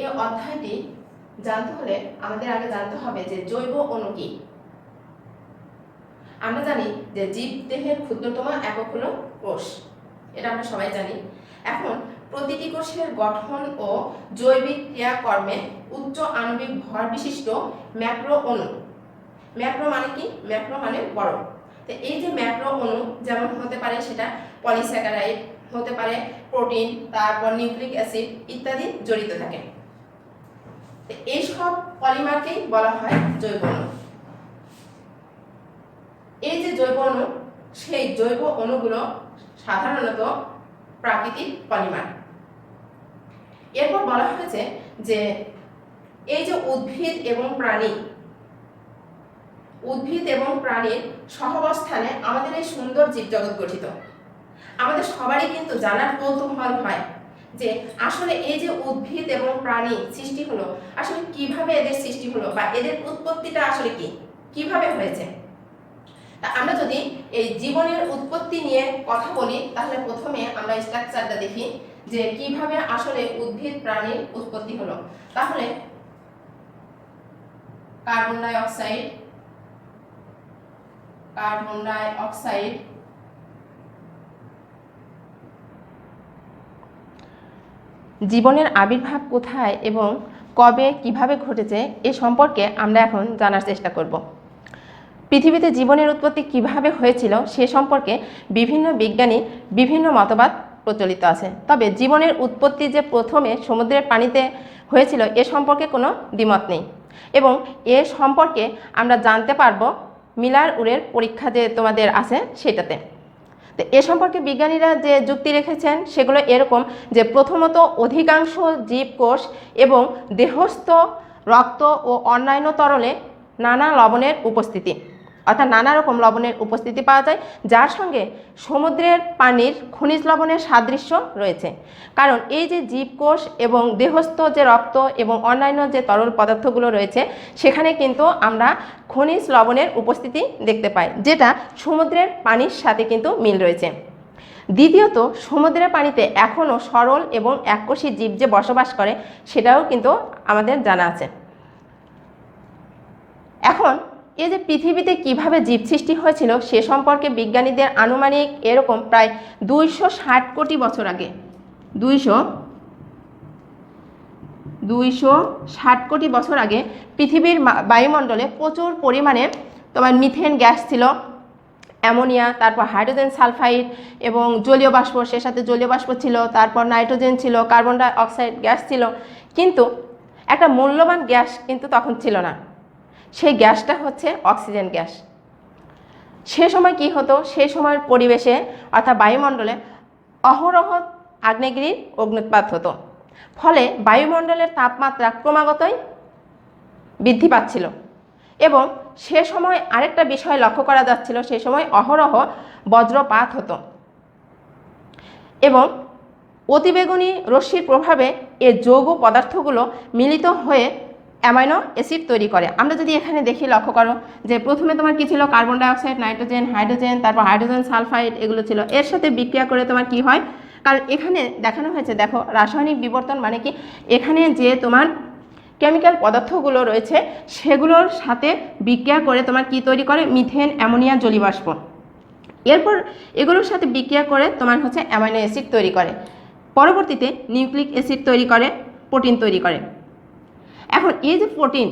এই অধ্যায়টি জানতে হলে আমাদের আগে জানতে হবে যে জৈব অণু কি? আমরা জানি যে জীব দেহের ক্ষুদ্রতম একক হলো কোষ। এটা আমরা সবাই জানি। এখন প্রতিটি কোষের গঠন ও জৈবিক ক্রিয়াকর্মে উচ্চ আণবিক ভর বিশিষ্ট ম্যাক্রো অণু। ম্যাক্রো মানে কি? ম্যাক্রো মানে বড়। তো এই যে ম্যাক্রো অণু যেমন হতে পারে সেটা পলিস্যাকারাইড হতে পারে, প্রোটিন, তারপর নিউক্লিক অ্যাসিড ইত্যাদি জড়িত থাকে। তো এইসব পলিমারকেই বলা হয় জৈব অণু। এই যে জৈব অণু, সেই জৈব অণুগুলো সাধারণত প্রাকৃতিক পলিমার। এরপর বলা হয়েছে যে এই যে উদ্ভিদ এবং প্রাণী, উদ্ভিদ এবং প্রাণীর সহাবস্থানে আমাদের এই সুন্দর জীবজগৎ গঠিত। আমাদের সবারই কিন্তু জানার কৌতূহল হয়। যে আসলে এই যে উদ্ভিদ এবং প্রাণী সৃষ্টি হলো, আসলে কীভাবে এদের সৃষ্টি হলো বা এদের উৎপত্তিটা আসলে কি? কীভাবে হয়েছে? তা আমরা যদি এই জীবনের উৎপত্তি নিয়ে কথা বলি, তাহলে প্রথমে আমরা স্ট্রাকচারটা দেখি যে কীভাবে আসলে উদ্ভিদ প্রাণীর উৎপত্তি হলো। তাহলে carbon dioxide, carbon dioxide জীবনের আবির্ভাব কোথায় এবং কবে, কীভাবে ঘটেছে, এ সম্পর্কে আমরা এখন জানার চেষ্টা করব। পৃথিবীতে জীবনের উৎপত্তি কীভাবে হয়েছিল সে সম্পর্কে বিভিন্ন বিজ্ঞানী বিভিন্ন মতবাদ প্রচলিত আছে। তবে জীবনের উৎপত্তি যে প্রথমে সমুদ্রের পানিতে হয়েছিল এ সম্পর্কে কোনো দ্বিমত নেই এবং এ সম্পর্কে আমরা জানতে পারব মিলার উরের পরীক্ষা যে তোমাদের আছে সেটাতে। তো এ সম্পর্কে বিজ্ঞানীরা যে যুক্তি রেখেছেন, সেগুলো এরকম যে প্রথমত অধিকাংশ জীবকোষ এবং দেহস্থ রক্ত ও অন্যান্য তরলে নানা লবণের উপস্থিতি। অর্থাৎ নানা রকম লবণের উপস্থিতি পাওয়া যায়, যার সঙ্গে সমুদ্রের পানির খনিজ লবণের সাদৃশ্য রয়েছে। কারণ এই যে জীবকোষ এবং দেহস্থ যে রক্ত এবং অন্যান্য যে তরল পদার্থগুলো রয়েছে, সেখানে কিন্তু আমরা খনিজ লবণের উপস্থিতি দেখতে পাই, যেটা সমুদ্রের পানির সাথে কিন্তু মিল রয়েছে। দ্বিতীয়ত, সমুদ্রের পানিতে এখনও সরল এবং এককোষী জীব যে বসবাস করে, সেটাও কিন্তু আমাদের জানা আছে। এই যে পৃথিবীতে কীভাবে জীব সৃষ্টি হয়েছিল সে সম্পর্কে বিজ্ঞানীদের আনুমানিক এরকম প্রায় দুইশো ষাট কোটি বছর আগে। দুইশো দুইশো ষাট কোটি বছর আগে পৃথিবীর বায়ুমণ্ডলে প্রচুর পরিমাণে তোমার মিথেন গ্যাস ছিল, অ্যামোনিয়া, তারপর হাইড্রোজেন সালফাইড এবং জলীয় বাষ্প, সে সাথে জলীয় বাষ্প ছিল, তারপর নাইট্রোজেন ছিল, কার্বন ডাই অক্সাইড গ্যাস ছিল। কিন্তু একটা মূল্যবান গ্যাস কিন্তু তখন ছিল না। সেই গ্যাসটা হচ্ছে অক্সিজেন গ্যাস। সে সময় কি হতো? সেই সময়ের পরিবেশে অর্থাৎ বায়ুমণ্ডলে অহরহ আগ্নেয়গিরির অগ্নুৎপাত হতো। ফলে বায়ুমণ্ডলের তাপমাত্রা ক্রমাগতই বৃদ্ধি পাচ্ছিল এবং সে সময় আরেকটা বিষয় লক্ষ্য করা যাচ্ছিল, সে সময় অহরহ বজ্রপাত হতো। এবং অতিবেগুনি রশ্মির প্রভাবে এ যৌগ পদার্থগুলো মিলিত হয়ে অ্যামাইনো অ্যাসিড তৈরি করে। আমরা যদি এখানে দেখি, লক্ষ্য করো যে প্রথমে তোমার কি ছিল? কার্বন ডাইঅক্সাইড, নাইট্রোজেন, হাইড্রোজেন, তারপর হাইড্রোজেন সালফাইড এগুলো ছিল। এর সাথে বিক্রিয়া করে তোমার কি হয়? কারণ এখানে দেখানো হয়েছে, দেখো, রাসায়নিক বিবর্তন মানে কি? এখানে যে তোমার কেমিক্যাল পদার্থগুলো রয়েছে, সেগুলোর সাথে বিক্রিয়া করে তোমার কি তৈরি করে? মিথেন, অ্যামোনিয়া, জলীয়বাষ্প। এরপর এগুলোর সাথে বিক্রিয়া করে তোমার হচ্ছে অ্যামাইনো অ্যাসিড তৈরি করে। পরবর্তীতে নিউক্লিক অ্যাসিড তৈরি করে, প্রোটিন তৈরি করে। এখন এই যে প্রোটিন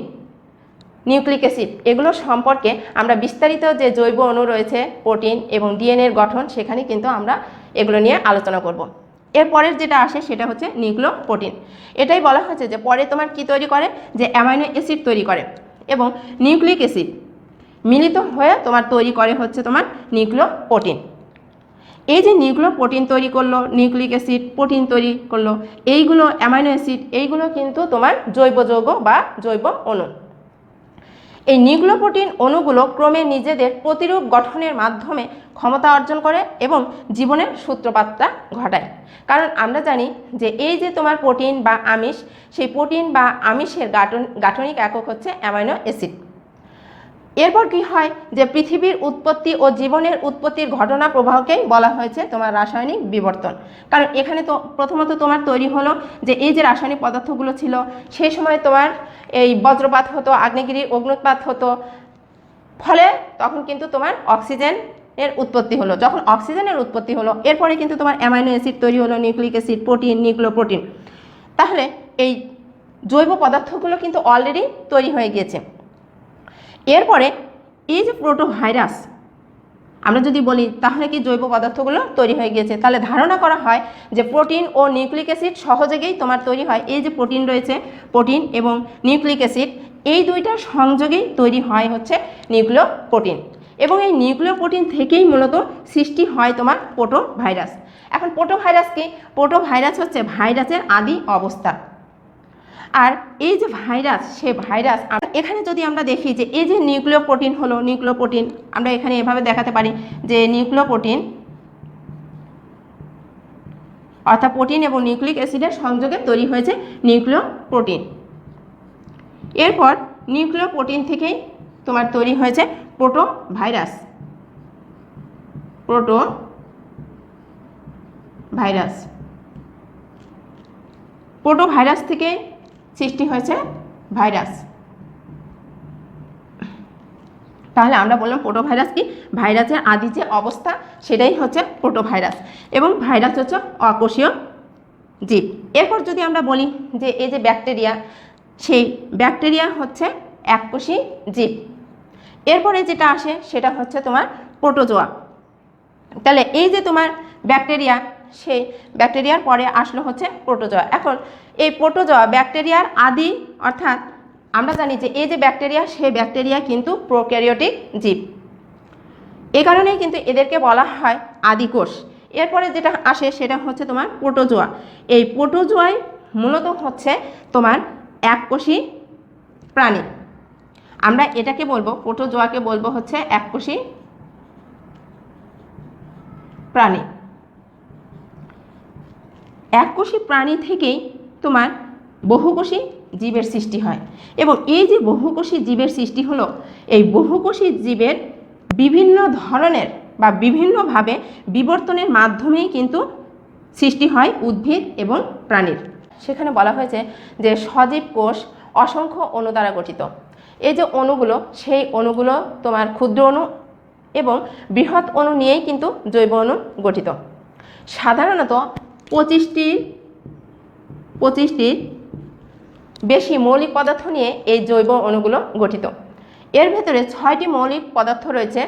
নিউক্লিক অ্যাসিড এগুলো সম্পর্কে আমরা বিস্তারিত যে জৈব অণু রয়েছে প্রোটিন এবং ডিএনএর গঠন, সেখানে কিন্তু আমরা এগুলো নিয়ে আলোচনা করব। এরপরের যেটা আসে, সেটা হচ্ছে নিউক্লিও প্রোটিন এটাই বলা হয়েছে যে পরে তোমার কি তৈরি করে? যে অ্যামাইনো অ্যাসিড তৈরি করে এবং নিউক্লিক অ্যাসিড মিলিত হয়ে তোমার তৈরি করে হচ্ছে তোমার নিউক্লিও প্রোটিন এই যে নিউক্লিও প্রোটিন তৈরি করল, নিউক্লিক অ্যাসিড, প্রোটিন তৈরি করল, এইগুলো অ্যামাইনো অ্যাসিড, এইগুলো কিন্তু তোমার জৈব যৌগ বা জৈব অণু। এই নিউক্লিওপ্রোটিন অণুগুলো ক্রমে নিজেদের প্রতিরূপ গঠনের মাধ্যমে ক্ষমতা অর্জন করে এবং জীবনের সূত্রপাতটা ঘটায়। কারণ আমরা জানি যে এই যে তোমার প্রোটিন বা আমিষ, সেই প্রোটিন বা আমিষের গাঠন, গাঠনিক একক হচ্ছে অ্যামাইনো অ্যাসিড। এরপর কি হয় যে পৃথিবীর উৎপত্তি ও জীবনের উৎপত্তির ঘটনা প্রবাহকেই বলা হয়েছে তোমার রাসায়নিক বিবর্তন। কারণ এখানে তো প্রথমত তোমার তৈরি হলো যে এই যে রাসায়নিক পদার্থগুলো ছিল, সেই সময় তোমার এই বজ্রপাত হতো, আগ্নেয়গিরি অগ্নুৎপাত হতো। ফলে তখন কিন্তু তোমার অক্সিজেন এর উৎপত্তি হলো। যখন অক্সিজেনের উৎপত্তি হলো, এরপরে কিন্তু তোমার অ্যামাইনো অ্যাসিড তৈরি হলো, নিউক্লিক অ্যাসিড, প্রোটিন, নিউক্লিওপ্রোটিন। তাহলে এই জৈব পদার্থগুলো কিন্তু অলরেডি তৈরি হয়ে গিয়েছে। এরপরে এই যে প্রোটোভাইরাস, আমরা যদি বলি তাহলে কি জৈব পদার্থগুলো তৈরি হয়ে গিয়েছে? তাহলে ধারণা করা হয় যে প্রোটিন ও নিউক্লিক অ্যাসিড সহযোগেই তোমার তৈরি হয়। এই যে প্রোটিন রয়েছে, প্রোটিন এবং নিউক্লিক অ্যাসিড, এই দুইটার সংযোগেই তৈরি হয় হচ্ছে নিউক্লিয় প্রোটিন এবং এই নিউক্লিয় প্রোটিন থেকেই মূলত সৃষ্টি হয় তোমার পোটো ভাইরাস এখন পোটো ভাইরাস কি? পোটো ভাইরাস হচ্ছে ভাইরাসের আদি অবস্থা। আর এই যে ভাইরাস, সে ভাইরাস এখানে যদি আমরা দেখি যে এই যে নিউক্লিয় প্রোটিন হলো নিউক্লিয় প্রোটিন আমরা এখানে এভাবে দেখাতে পারি যে নিউক্লিয় প্রোটিন অর্থাৎ প্রোটিন এবং নিউক্লিক অ্যাসিডের সংযোগে তৈরি হয়েছে নিউক্লিয় প্রোটিন এরপর নিউক্লিয় প্রোটিন থেকেই তোমার তৈরি হয়েছে proto virus proto virus proto virus থেকে সৃষ্টি হয়েছে ভাইরাস। তাহলে আমরা বললাম প্রোটোভাইরাস কি? ভাইরাসের আদি যে অবস্থা, সেটাই হচ্ছে প্রোটোভাইরাস এবং ভাইরাস হচ্ছে অকোষীয় জীব। এরপর যদি আমরা বলি যে এই যে ব্যাকটেরিয়া সেই ব্যাকটেরিয়া হচ্ছে এককোষী জীব। এরপরে যেটা আসে, সেটা হচ্ছে তোমার প্রোটোজোয়া তাহলে এই যে তোমার ব্যাকটেরিয়া সেই ব্যাকটেরিয়ার পরে আসলো হচ্ছে প্রোটোজোয়া এখন এই প্রোটোজোয়া ব্যাকটেরিয়ার আদি, অর্থাৎ আমরা জানি যে এই যে ব্যাকটেরিয়া, সেই ব্যাকটেরিয়া কিন্তু প্রোক্যারিওটিক জীব। এই কারণেই কিন্তু এদেরকে বলা হয় আদিকোষ এরপরে যেটা আসে সেটা হচ্ছে তোমার প্রোটোজোয়া। এই প্রোটোজোয়াই মূলত হচ্ছে তোমার এককোষী প্রাণী। আমরা এটাকে বলব, প্রোটোজোয়াকে বলব হচ্ছে এককোষী প্রাণী। এককোষী প্রাণী থেকেই তোমার বহুকোষী জীবের সৃষ্টি হয়। এবং এই যে বহুকোষী জীবের সৃষ্টি হলো, এই বহুকোষী জীবের বিভিন্ন ধরনের বা বিভিন্নভাবে বিবর্তনের মাধ্যমেই কিন্তু সৃষ্টি হয় উদ্ভিদ এবং প্রাণীর। সেখানে বলা হয়েছে যে সজীব কোষ অসংখ্য অণু দ্বারা গঠিত। এই যে অণুগুলো, সেই অণুগুলো তোমার ক্ষুদ্র অণু এবং বৃহৎ অণু নিয়েই কিন্তু জৈব অণু গঠিত। সাধারণত পঁচিশটি পঁচিশটি বেশি মৌলিক পদার্থ নিয়ে এই জৈব অণুগুলো গঠিত। এর ভেতরে ছয়টি মৌলিক পদার্থ রয়েছে,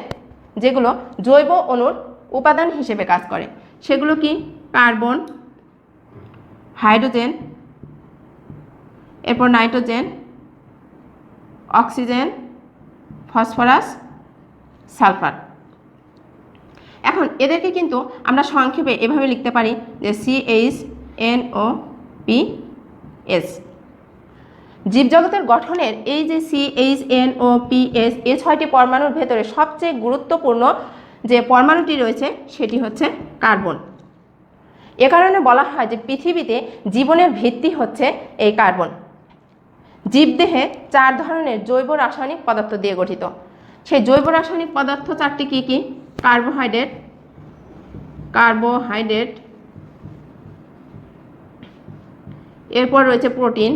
যেগুলো জৈব অণুর উপাদান হিসেবে কাজ করে। সেগুলো কি? কার্বন, হাইড্রোজেন, এরপর নাইট্রোজেন, অক্সিজেন, ফসফরাস, সালফার। এখন এদেরকে কিন্তু আমরা সংক্ষেপে এভাবে লিখতে পারি যে CH N O P S জীবজগতের গঠনের এই যে CH N O P S এ ছয়টি পরমাণুর ভেতরে সবচেয়ে গুরুত্বপূর্ণ যে পরমাণুটি রয়েছে সেটি হচ্ছে কার্বন। এ কারণে বলা হয় যে পৃথিবীতে জীবনের ভিত্তি হচ্ছে এই কার্বন। জীবদেহে চার ধরনের জৈব রাসায়নিক পদার্থ দিয়ে গঠিত। সেই জৈব রাসায়নিক পদার্থ চারটি কি কি? Carbohydrate carbohydrate. এরপর রয়েছে প্রোটিন।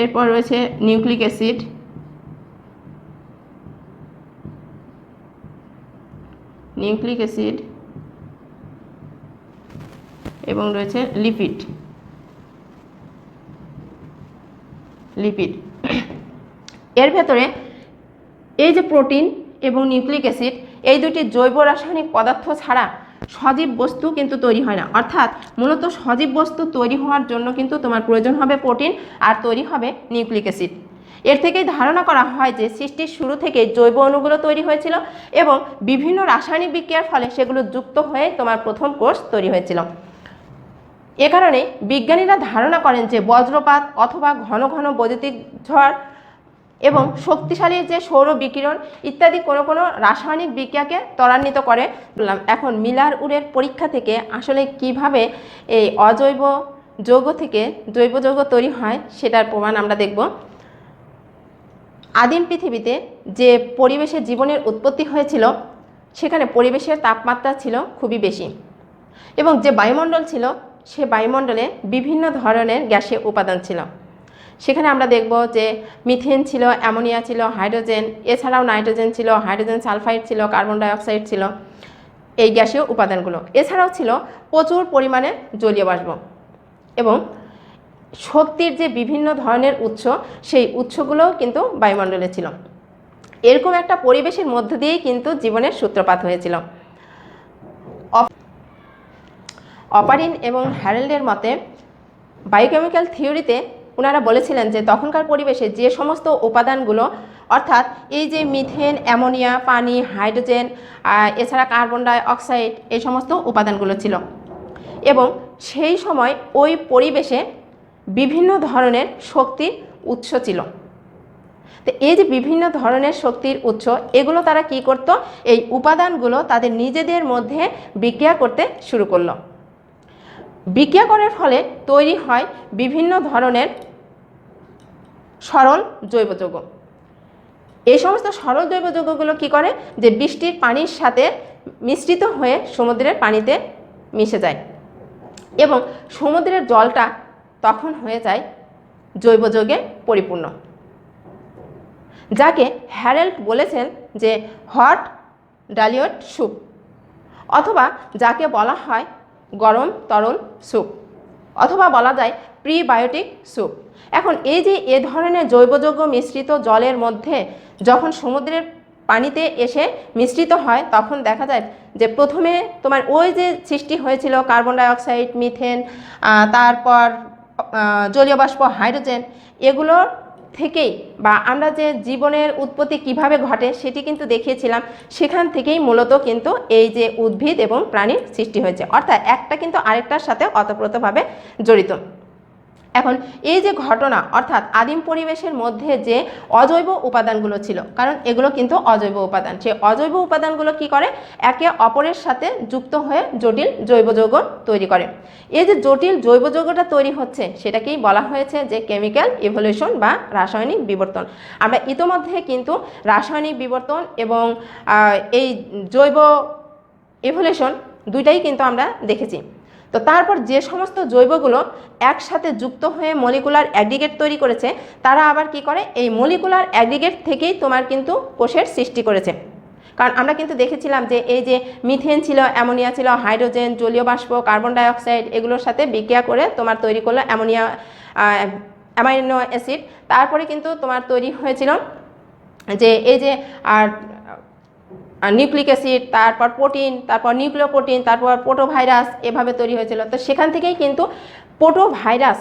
এরপর রয়েছে নিউক্লিক অ্যাসিড। Nucleic acid. এবং রয়েছে লিপিড। লিপিড। এর ভেতরে এই যে প্রোটিন এবং নিউক্লিক অ্যাসিড, এই দুটি জৈব রাসায়নিক পদার্থ ছাড়া সজীব বস্তু কিন্তু তৈরি হয় না। অর্থাৎ মূলত সজীব বস্তু তৈরি হওয়ার জন্য কিন্তু তোমার প্রয়োজন হবে প্রোটিন আর তৈরি হবে নিউক্লিক অ্যাসিড। এর থেকেই ধারণা করা হয় যে সৃষ্টির শুরু থেকে জৈব অণুগুলো তৈরি হয়েছিল এবং বিভিন্ন রাসায়নিক বিক্রিয়ার ফলে সেগুলো যুক্ত হয়ে তোমার প্রথম কোষ তৈরি হয়েছিল। এ কারণে বিজ্ঞানীরা ধারণা করেন যে বজ্রপাত অথবা ঘন ঘন বৈদ্যুতিক ঝড় এবং শক্তিশালী যে সৌর বিকিরণ ইত্যাদি কোনো কোনো রাসায়নিক বিক্রিয়াকে ত্বরান্বিত করে। এখন মিলার উড়ের পরীক্ষা থেকে আসলে কীভাবে এই অজৈব যৌগ থেকে জৈব যৌগ তৈরি হয় সেটার প্রমাণ আমরা দেখব। আদিম পৃথিবীতে যে পরিবেশে জীবনের উৎপত্তি হয়েছিল, সেখানে পরিবেশের তাপমাত্রা ছিল খুবই বেশি এবং যে বায়ুমণ্ডল ছিল, সে বায়ুমণ্ডলে বিভিন্ন ধরনের গ্যাসীয় উপাদান ছিল। সেখানে আমরা দেখব যে মিথেন ছিল, অ্যামোনিয়া ছিল, হাইড্রোজেন, এছাড়াও নাইট্রোজেন ছিল, হাইড্রোজেন সালফাইড ছিল, কার্বন ডাইঅক্সাইড ছিল এই গ্যাসীয় উপাদানগুলো। এছাড়াও ছিল প্রচুর পরিমাণে জলীয় বাষ্প এবং শক্তির যে বিভিন্ন ধরনের উৎস, সেই উৎসগুলোও কিন্তু বায়ুমণ্ডলে ছিল। এরকম একটা পরিবেশের মধ্য দিয়েই কিন্তু জীবনের সূত্রপাত হয়েছিল। অপ- অপারিন এবং হ্যারেল্ডের মতে বায়োকেমিক্যাল থিওরিতে ওনারা বলেছিলেন যে তখনকার পরিবেশে যে সমস্ত উপাদানগুলো, অর্থাৎ এই যে মিথেন, অ্যামোনিয়া, পানি, হাইড্রোজেন এছাড়া কার্বন ডাই অক্সাইড এই সমস্ত উপাদানগুলো ছিল। এবং সেই সময় ওই পরিবেশে বিভিন্ন ধরনের শক্তির উৎস ছিল। তো এই যে বিভিন্ন ধরনের শক্তির উৎস, এগুলো তারা কি করত? এই উপাদানগুলো তাদের নিজেদের মধ্যে বিক্রিয়া করতে শুরু করল। বিক্রিয়া করার ফলে তৈরি হয় বিভিন্ন ধরনের সরল জৈব যৌগ। এই সমস্ত সরল জৈব যৌগগুলো কি করে? যে বৃষ্টির পানির সাথে মিশ্রিত হয়ে সমুদ্রের পানিতে মিশে যায় এবং সমুদ্রের জলটা তখন হয়ে যায় জৈব যৌগে পরিপূর্ণ। যাকে হ্যারেল্ড বলেছেন যে হট ডালিয়ট স্যুপ অথবা যাকে বলা হয় গরম তরল স্যুপ। অথবা বলা যায় প্রিবায়োটিক স্যুপ। এখন এই যে এ ধরনের জৈবযৌগ মিশ্রিত জলের মধ্যে যখন সমুদ্রের পানিতে এসে মিশ্রিত হয়, তখন দেখা যায় যে প্রথমে তোমার ওই যে সৃষ্টি হয়েছিল কার্বন ডাইঅক্সাইড, মিথেন তারপর জলীয় বাষ্প হাইড্রোজেন, এগুলোর থেকেই বা আমরা যে জীবনের উৎপত্তি কীভাবে ঘটে সেটি কিন্তু দেখিয়েছিলাম, সেখান থেকেই মূলত কিন্তু এই যে উদ্ভিদ এবং প্রাণীর সৃষ্টি হয়েছে। অর্থাৎ একটা কিন্তু আরেকটার সাথে অতপ্রতভাবে জড়িত। এখন এই যে ঘটনা, অর্থাৎ আদিম পরিবেশের মধ্যে যে অজৈব উপাদানগুলো ছিল, কারণ এগুলো কিন্তু অজৈব উপাদান, সেই অজৈব উপাদানগুলো কি করে? একে অপরের সাথে যুক্ত হয়ে জটিল জৈব যৌগ তৈরি করে। এই যে জটিল জৈব যৌগটা তৈরি হচ্ছে, সেটাকেই বলা হয়েছে যে কেমিক্যাল ইভলিউশন বা রাসায়নিক বিবর্তন। আমরা ইতোমধ্যে কিন্তু রাসায়নিক বিবর্তন এবং এই জৈব ইভলিউশন দুইটাই কিন্তু আমরা দেখেছি। তো তারপর যে সমস্ত জৈবগুলো একসাথে যুক্ত হয়ে মলিকুলার অ্যাগ্রিগেট তৈরি করেছে, তারা আবার কি করে? এই মলিকুলার অ্যাগ্রিগেট থেকেই তোমার কিন্তু কোষের সৃষ্টি করেছে। কারণ আমরা কিন্তু দেখেছিলাম যে এই যে মিথেন ছিল, অ্যামোনিয়া ছিল, হাইড্রোজেন, জলীয় বাষ্প, কার্বন ডাইঅক্সাইড এগুলোর সাথে বিক্রিয়া করে তোমার তৈরি করল অ্যামোনিয়া অ্যামাইনো অ্যাসিড। তারপরে কিন্তু তোমার তৈরি হয়েছিল যে এই যে আর নিউক্লিক অ্যাসিড, তারপর প্রোটিন, তারপর নিউক্লিয় প্রোটিন তারপর পোটোভাইরাস এভাবে তৈরি হয়েছিল। তো সেখান থেকেই কিন্তু পোটোভাইরাস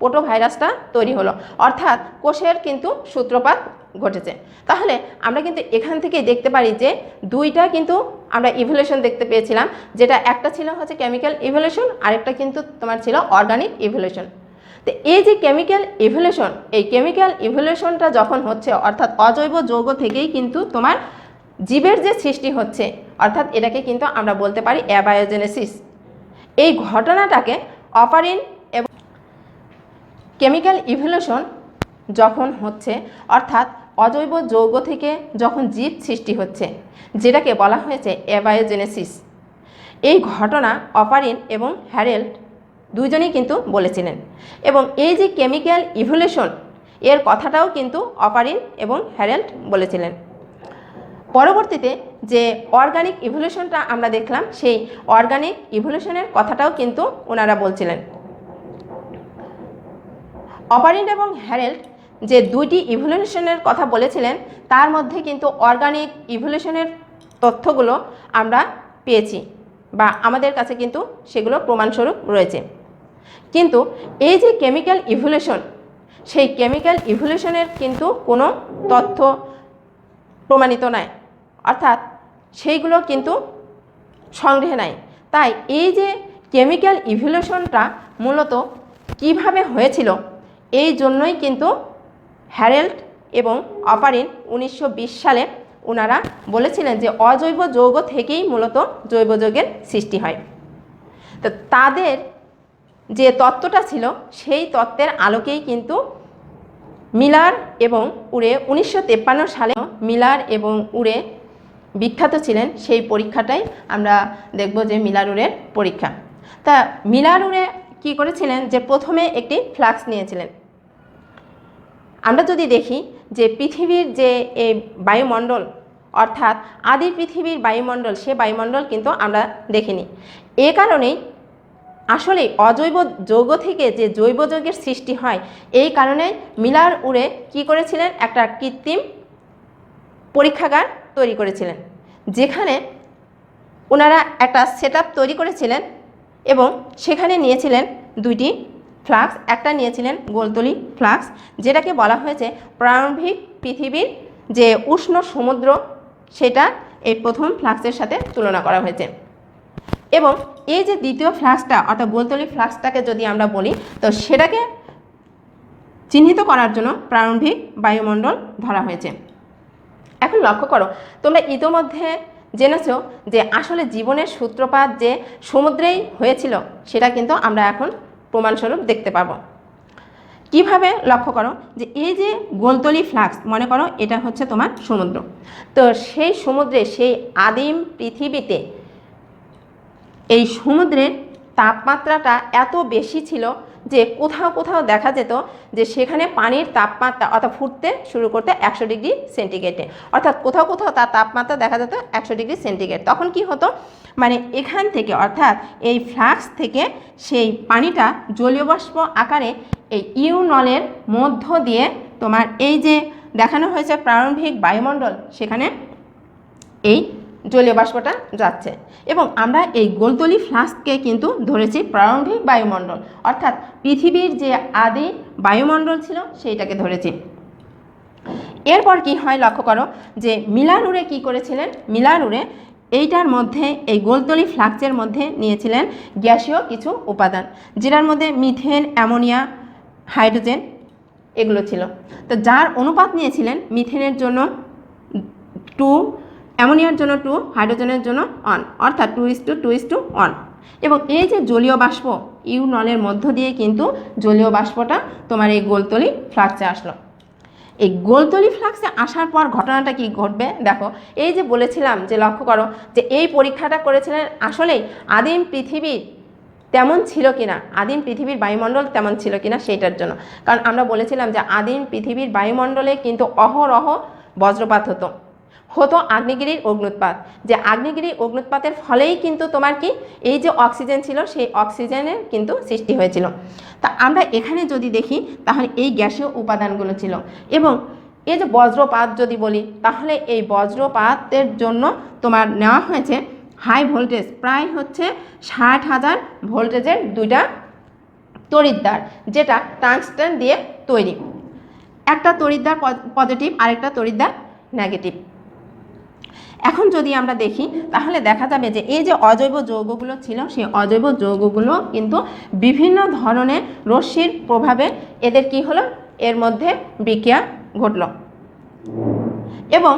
পোটোভাইরাসটা তৈরি হলো। অর্থাৎ কোষের কিন্তু সূত্রপাত ঘটেছে। তাহলে আমরা কিন্তু এখান থেকেই দেখতে পারি যে দুইটা কিন্তু আমরা ইভলিউশন দেখতে পেয়েছিলাম, যেটা একটা ছিল হচ্ছে কেমিক্যাল ইভলিউশন আরেকটা কিন্তু তোমার ছিল অর্গানিক ইভলিউশন তো এই যে কেমিক্যাল ইভলিউশন এই কেমিক্যাল ইভলিউশনটা যখন হচ্ছে, অর্থাৎ অজৈব যৌগ থেকেই কিন্তু তোমার জীবের যে সৃষ্টি হচ্ছে, অর্থাৎ এটাকে কিন্তু আমরা বলতে পারি অ্যাবায়োজেনেসিস এই ঘটনাটাকে অপারিন এবং কেমিক্যাল ইভলিউশন যখন হচ্ছে, অর্থাৎ অজৈব যৌগ থেকে যখন জীব সৃষ্টি হচ্ছে, যেটাকে বলা হয়েছে অ্যাবায়োজেনেসিস এই ঘটনা অপারিন এবং হ্যারেল্ড দুইজনেই কিন্তু বলেছিলেন এবং এই যে কেমিক্যাল ইভলিউশন এর কথাটাও কিন্তু অপারিন এবং হ্যারেল্ড বলেছিলেন। পরবর্তীতে যে অর্গানিক ইভলিউশনটা আমরা দেখলাম, সেই অর্গানিক ইভলিউশনের কথাটাও কিন্তু ওনারা বলছিলেন। অপারেন্ট এবং হ্যারেল্ড যে দুইটি ইভলিউশনের কথা বলেছিলেন, তার মধ্যে কিন্তু অর্গানিক ইভলিউশনের তথ্যগুলো আমরা পেয়েছি বা আমাদের কাছে কিন্তু সেগুলো প্রমাণস্বরূপ রয়েছে। কিন্তু এই যে কেমিক্যাল ইভলিউশন সেই কেমিক্যাল ইভলিউশনের কিন্তু কোনো তথ্য প্রমাণিত নয়। অর্থাৎ সেইগুলো কিন্তু সংগ্রহে নাই। তাই এই যে কেমিক্যাল ইভলিউশনটা মূলত কীভাবে হয়েছিল, এই জন্যই কিন্তু হ্যারেল্ড এবং অপারিন উনিশশো বিশ সালে ওনারা বলেছিলেন যে অজৈব যৌগ থেকেই মূলত জৈব যৌগের সৃষ্টি হয়। তো তাদের যে তত্ত্বটা ছিল, সেই তত্ত্বের আলোকেই কিন্তু মিলার এবং উড়ে উনিশশো সালে মিলার এবং উড়ে বিখ্যাত ছিলেন, সেই পরীক্ষাটাই আমরা দেখব যে মিলারুরের পরীক্ষা। তা মিলার উড়ে কী করেছিলেন? যে প্রথমে একটি ফ্লাক্স নিয়েছিলেন। আমরা যদি দেখি যে পৃথিবীর যে এই বায়ুমণ্ডল, অর্থাৎ আদি পৃথিবীর বায়ুমণ্ডল, সে বায়ুমণ্ডল কিন্তু আমরা দেখিনি। এ কারণেই আসলে অজৈব যৌগ থেকে যে জৈব যৌগের সৃষ্টি হয়, এই কারণে মিলার উড়ে কি করেছিলেন? একটা কৃত্রিম পরীক্ষাগার তৈরি করেছিলেন। যেখানে ওনারা একটা সেট তৈরি করেছিলেন এবং সেখানে নিয়েছিলেন দুইটি ফ্লাক্স, একটা নিয়েছিলেন গোলতলি ফ্লাক্স, যেটাকে বলা হয়েছে প্রারম্ভিক পৃথিবীর যে উষ্ণ সমুদ্র, সেটা এই প্রথম ফ্লাক্সের সাথে তুলনা করা হয়েছে। এবং এই যে দ্বিতীয় ফ্লাক্সটা, অর্থাৎ গোলতলি ফ্লাক্সটাকে যদি আমরা বলি, তো সেটাকে চিহ্নিত করার জন্য প্রারম্ভিক বায়ুমণ্ডল ধরা হয়েছে। এখন লক্ষ্য করো, তোমরা ইতোমধ্যে জেনেছো যে আসলে জীবনের সূত্রপাত যে সমুদ্রেই হয়েছিল, সেটা কিন্তু আমরা এখন প্রমাণস্বরূপ দেখতে পাবো। কীভাবে লক্ষ্য করো যে এই যে গোলতলি ফ্লাক্স, মনে করো এটা হচ্ছে তোমার সমুদ্র। তো সেই সমুদ্রে, সেই আদিম পৃথিবীতে এই সমুদ্রের তাপমাত্রাটা এত বেশি ছিল যে কোথাও কোথাও দেখা যেত যে সেখানে পানির তাপমাত্রা অর্থাৎ ফুটতে শুরু করতে একশো ডিগ্রি সেন্টিগ্রেডে। অর্থাৎ কোথাও কোথাও তার তাপমাত্রা দেখা যেত একশো ডিগ্রি সেন্টিগ্রেড। তখন কি হতো? মানে এখান থেকে অর্থাৎ এই ফ্লাক্স থেকে সেই পানিটা জলীয় বাষ্প আকারে এই ইউনলের মধ্য দিয়ে তোমার এই যে দেখানো হয়েছে প্রারম্ভিক বায়ুমণ্ডল, সেখানে এই জলীয় বাষ্পটা যাচ্ছে। এবং আমরা এই গোলতলি ফ্লাস্ককে কিন্তু ধরেছি প্রারম্ভিক বায়ুমণ্ডল। অর্থাৎ পৃথিবীর যে আদি বায়ুমণ্ডল ছিল, সেইটাকে ধরেছি। এরপর কি হয় লক্ষ্য করো যে মিলারুরে কি করেছিলেন? মিলারুরে এইটার মধ্যে, এই গোলতলি ফ্লাক্সের মধ্যে নিয়েছিলেন গ্যাসীয় কিছু উপাদান, যেটার মধ্যে মিথেন, অ্যামোনিয়া, হাইড্রোজেন এগুলো ছিল। তো যার অনুপাত নিয়েছিলেন মিথেনের জন্য টু অ্যামোনিয়ার জন্য টু হাইড্রোজেনের জন্য অন অর্থাৎ two is to two two is to one এই যে জলীয় বাষ্প ইউ নলের মধ্য দিয়ে কিন্তু জলীয় বাষ্পটা তোমার এই গোলতলি ফ্লাক্সে আসলো। এই গোলতলি ফ্লাক্সে আসার পর ঘটনাটা কি ঘটবে? দেখো, এই যে বলেছিলাম যে লক্ষ্য করো যে এই পরীক্ষাটা করেছিলেন আসলেই আদিম পৃথিবীর তেমন ছিল কিনা, আদিম পৃথিবীর বায়ুমণ্ডল তেমন ছিল কিনা সেইটার জন্য। কারণ আমরা বলেছিলাম যে আদিম পৃথিবীর বায়ুমণ্ডলে কিন্তু অহরহ বজ্রপাত হতো। হতো আগ্নেয়গিরির অগ্নুৎপাত যে আগ্নেয়গিরি অগ্নুৎপাতের ফলেই কিন্তু তোমার কি, এই যে অক্সিজেন ছিল, সেই অক্সিজেনের কিন্তু সৃষ্টি হয়েছিল। তা আমরা এখানে যদি দেখি, তাহলে এই গ্যাসীয় উপাদানগুলো ছিল। এবং এই যে বজ্রপাত যদি বলি, তাহলে এই বজ্রপাতের জন্য তোমার নেওয়া হয়েছে হাই ভোল্টেজ প্রায় হচ্ছে ষাট হাজার ভোল্টেজের দুইটা তড়িৎদ্বার, যেটা টাংস্টেন দিয়ে তৈরি। একটা তড়িৎদ্বার পজিটিভ আরেকটা তড়িৎদ্বার নেগেটিভ এখন যদি আমরা দেখি, তাহলে দেখা যাবে যে এই যে অজৈব যৌগগুলো ছিল, সেই অজৈব যৌগগুলো কিন্তু বিভিন্ন ধরনের রশ্মির প্রভাবে এদের কি হলো? এর মধ্যে বিক্রিয়া ঘটল। এবং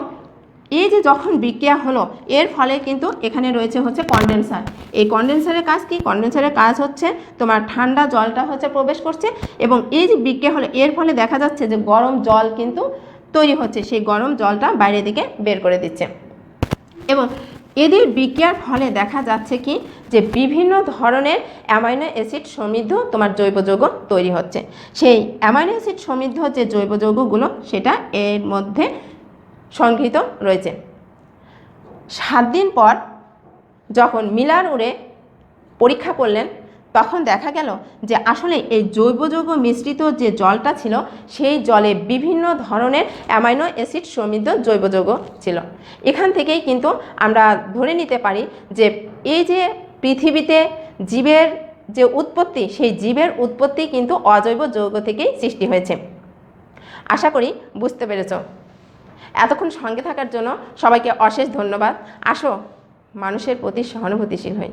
এই যে যখন বিক্রিয়া হলো, এর ফলে কিন্তু এখানে রয়েছে হচ্ছে কন্ডেন্সার এই কন্ডেন্সারের কাজ কি? কন্ডেন্সারের কাজ হচ্ছে তোমার ঠান্ডা জলটা হচ্ছে প্রবেশ করছে এবং এই যে বিক্রিয়া হলো, এর ফলে দেখা যাচ্ছে যে গরম জল কিন্তু তৈরি হচ্ছে। সেই গরম জলটা বাইরের দিকে বের করে দিচ্ছে। এবং এদের বিক্রিয়ার ফলে দেখা যাচ্ছে কি যে বিভিন্ন ধরনের অ্যামাইনো অ্যাসিড সমৃদ্ধ তোমার জৈব যৌগ তৈরি হচ্ছে। সেই অ্যামাইনো অ্যাসিড সমৃদ্ধ যে জৈব যৌগগুলো সেটা এর মধ্যে সংগৃহীত রয়েছে। সাত দিন পর যখন মিলার উড়ে পরীক্ষা করলেন তখন দেখা গেল যে আসলে এই জৈব যৌগ মিশ্রিত যে জলটা ছিল, সেই জলে বিভিন্ন ধরনের অ্যামাইনো অ্যাসিড সমৃদ্ধ জৈব যৌগ ছিল। এখান থেকেই কিন্তু আমরা ধরে নিতে পারি যে এই যে পৃথিবীতে জীবের যে উৎপত্তি, সেই জীবের উৎপত্তি কিন্তু অজৈব যৌগ থেকেই সৃষ্টি হয়েছে। আশা করি বুঝতে পেরেছ। এতক্ষণ সঙ্গে থাকার জন্য সবাইকে অশেষ ধন্যবাদ। আসো, মানুষের প্রতি সহানুভূতিশীল হই।